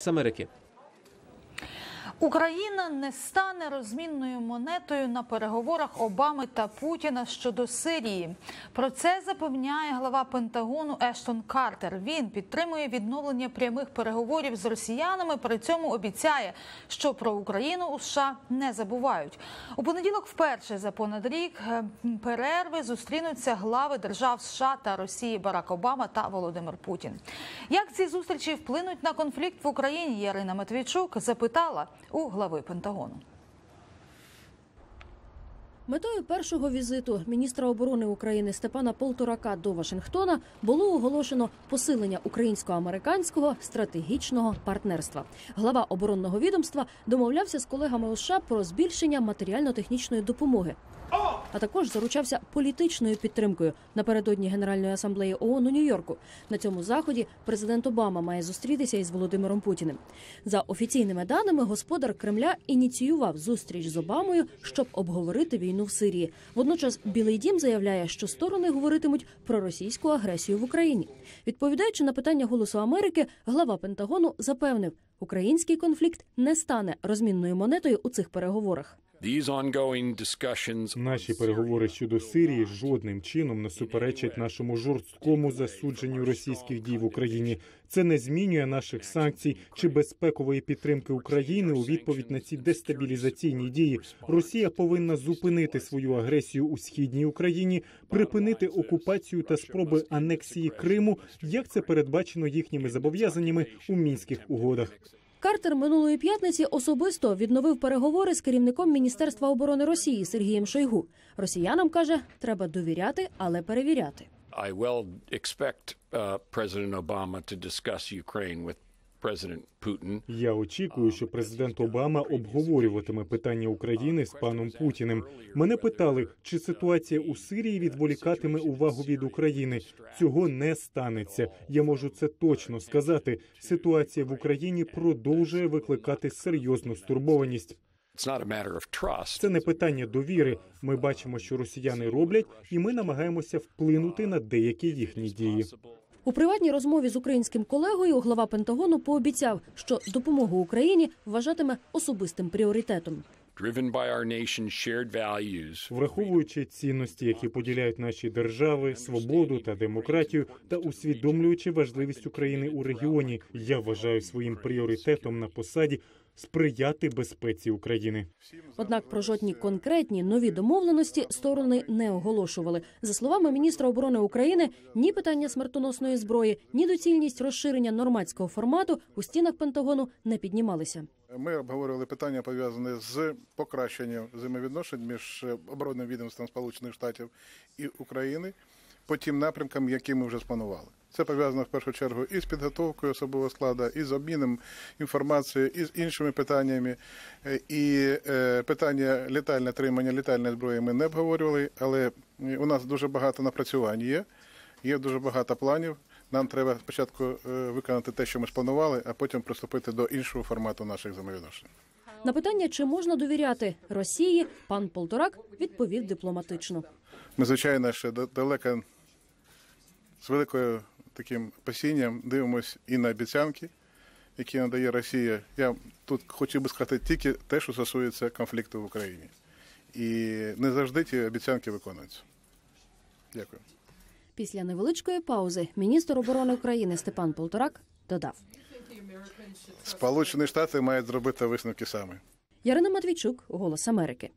з Америки. Україна не стане розмінною монетою на переговорах Обами та Путіна щодо Сирії. Про це запевняє глава Пентагону Ештон Картер. Він підтримує відновлення прямих переговорів з росіянами. При цьому обіцяє, що про Україну у США не забувають. У понеділок, вперше за понад рік е, перерви зустрінуться глави держав США та Росії Барак Обама та Володимир Путін. Як ці зустрічі вплинуть на конфлікт в Україні? Ярина Матвійчук запитала у глави Пентагону. Метою першого візиту міністра оборони України Степана Полторака до Вашингтона було оголошено посилення українсько-американського стратегічного партнерства. Глава оборонного відомства домовлявся з колегами у США про збільшення матеріально-технічної допомоги. А також заручався політичною підтримкою напередодні Генеральної асамблеї ООН у Нью-Йорку. На цьому заході президент Обама має зустрітися із Володимиром Путіним. За офіційними даними, господар Кремля ініціював зустріч з Обамою, щоб обговорити війну в Сирії. Водночас Білий Дім заявляє, що сторони говоритимуть про російську агресію в Україні. Відповідаючи на питання Голосу Америки, глава Пентагону запевнив, український конфлікт не стане розмінною монетою у цих переговорах. Наші переговори щодо Сирії жодним чином не суперечать нашому жорсткому засудженню російських дій в Україні. Це не змінює наших санкцій чи безпекової підтримки України у відповідь на ці дестабілізаційні дії. Росія повинна зупинити свою агресію у східній Україні, припинити окупацію та спроби анексії Криму, як це передбачено їхніми зобов'язаннями у мінських угодах. Картер минулої п'ятниці особисто відновив переговори з керівником Міністерства оборони Росії Сергієм Шойгу. Росіянам каже, треба довіряти, але перевіряти. I well expect uh, President Obama to discuss Ukraine with. Я очікую, що президент Обама обговорюватиме питання України з паном Путіним. Мене питали, чи ситуація у Сирії відволікатиме увагу від України. Цього не станеться. Я можу це точно сказати. Ситуація в Україні продовжує викликати серйозну стурбованість. Це не питання довіри. Ми бачимо, що росіяни роблять, і ми намагаємося вплинути на деякі їхні дії. У приватній розмові з українським колегою глава Пентагону пообіцяв, що допомогу Україні вважатиме особистим пріоритетом. Враховуючи цінності, які поділяють наші держави, свободу та демократію, та усвідомлюючи важливість України у регіоні, я вважаю своїм пріоритетом на посаді сприяти безпеці України. Однак про жодні конкретні нові домовленості сторони не оголошували. За словами міністра оборони України, ні питання смертоносної зброї, ні доцільність розширення нормандського формату у стінах Пентагону не піднімалися. Ми обговорювали питання пов'язане з покращенням взаємовідношень між е, оборонним відомством Сполучених Штатів і України по тим напрямкам, які ми вже спланували. Це пов'язано в першу чергу і з підготовкою особового складу, і з обміном інформацією, і з іншими питаннями. Е, І е, питання літальне тримання літальної зброї ми не обговорювали, але е, у нас дуже багато напрацювань є, є дуже багато планів. Нам треба спочатку виконати те, що ми спланували, а потім приступити до іншого формату наших взаємовідношень. На питання, чи можна довіряти Росії, пан Полторак відповів дипломатично. Ми, звичайно, ще да- далеко з великою таким пасінням дивимося і на обіцянки, які надає Росія. Я тут хотів би сказати тільки те, що стосується конфлікту в Україні. І не завжди ті обіцянки виконуються. Дякую. Після невеличкої паузи міністр оборони України Степан Полторак додав. Сполучені Штати мають зробити висновки самі. Ярина Матвійчук, Голос Америки.